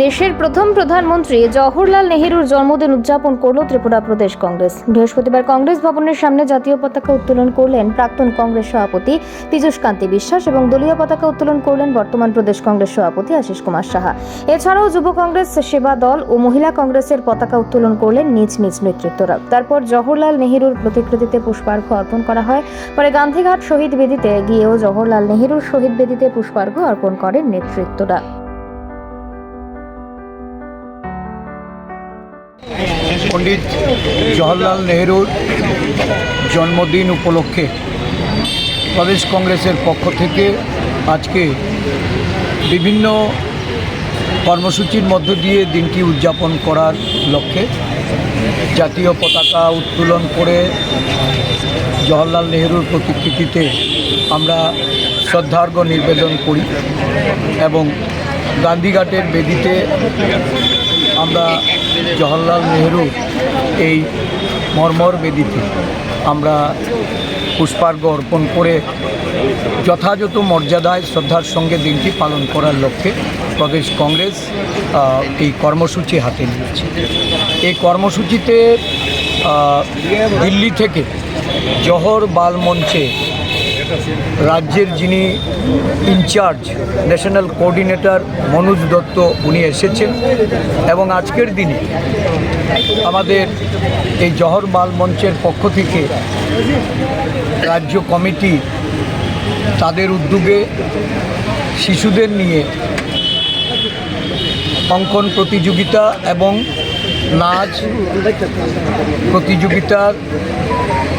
দেশের প্রথম প্রধানমন্ত্রী জওহরলাল নেহেরুর জন্মদিন উদযাপন করল ত্রিপুরা প্রদেশ কংগ্রেস। বৃহস্পতিবার কংগ্রেস ভবনের সামনে জাতীয় পতাকা উত্তোলন করলেন প্রাক্তন কংগ্রেস সভাপতি পীযূষ কান্তি বিশ্বাস এবং দলীয় পতাকা উত্তোলন করলেন বর্তমান প্রদেশ কংগ্রেস সভাপতি আশিস কুমার সাহা। এছাড়াও যুব কংগ্রেস সেবা দল ও মহিলা কংগ্রেসের পতাকা উত্তোলন করলেন নিজ নিজ নেতৃত্বরা। তারপর জওহরলাল নেহেরুর প্রতিকৃতিতে পুষ্পার্ঘ্য অর্পণ করা হয়। পরে গান্ধীঘাট শহীদ বেদিতে গিয়েও জওহরলাল নেহেরুর শহীদ বেদিতে পুষ্পার্ঘ্য অর্পণ করেন নেতৃত্বরা। পণ্ডিত জওহরলাল নেহরুর জন্মদিন উপলক্ষে প্রদেশ কংগ্রেসের পক্ষ থেকে আজকে বিভিন্ন কর্মসূচির মধ্য দিয়ে দিনটি উদযাপন করার লক্ষ্যে জাতীয় পতাকা উত্তোলন করে জওহরলাল নেহরুর প্রতিকৃতিতে আমরা শ্রদ্ধার্ঘ্য নিবেদন করি এবং গান্ধীঘাটের বেদিতে আমরা জওহরলাল নেহরু এই মর্মর বেদিতে আমরা পুষ্পার্ঘ্য অর্পণ করে যথাযথ মর্যাদায় শ্রদ্ধার সঙ্গে দিনটি পালন করার লক্ষ্যে প্রদেশ কংগ্রেস এই কর্মসূচি হাতে নিয়েছে। এই কর্মসূচিতে দিল্লি থেকে জহর বাল মঞ্চে রাজ্যের যিনি incharge, national coordinator Manoj Dutta, উনি এসেছেন এবং আজকের দিনে আমাদের এই জহর বাল মঞ্চের পক্ষ থেকে রাজ্য কমিটি তাদের উদ্যোগে শিশুদের নিয়ে অঙ্কন প্রতিযোগিতা এবং নাচ প্রতিযোগিতা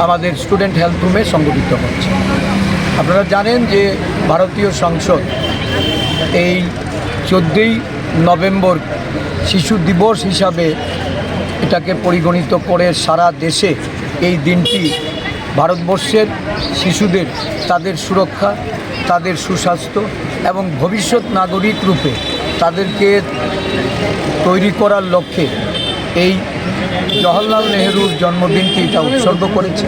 আমাদের স্টুডেন্ট হেলথ রুমে সংগঠিত হচ্ছে। আপনারা জানেন যে ভারতীয় সংসদ এই চোদ্দোই নভেম্বর শিশু দিবস হিসাবে এটাকে পরিগণিত করে সারা দেশে এই দিনটি ভারতবর্ষের শিশুদের, তাদের সুরক্ষা, তাদের সুস্বাস্থ্য এবং ভবিষ্যৎ নাগরিক রূপে তাদেরকে তৈরি করার লক্ষ্যে এই জওহরলাল নেহরুর জন্মদিনটি এটা উৎসর্গ করেছে।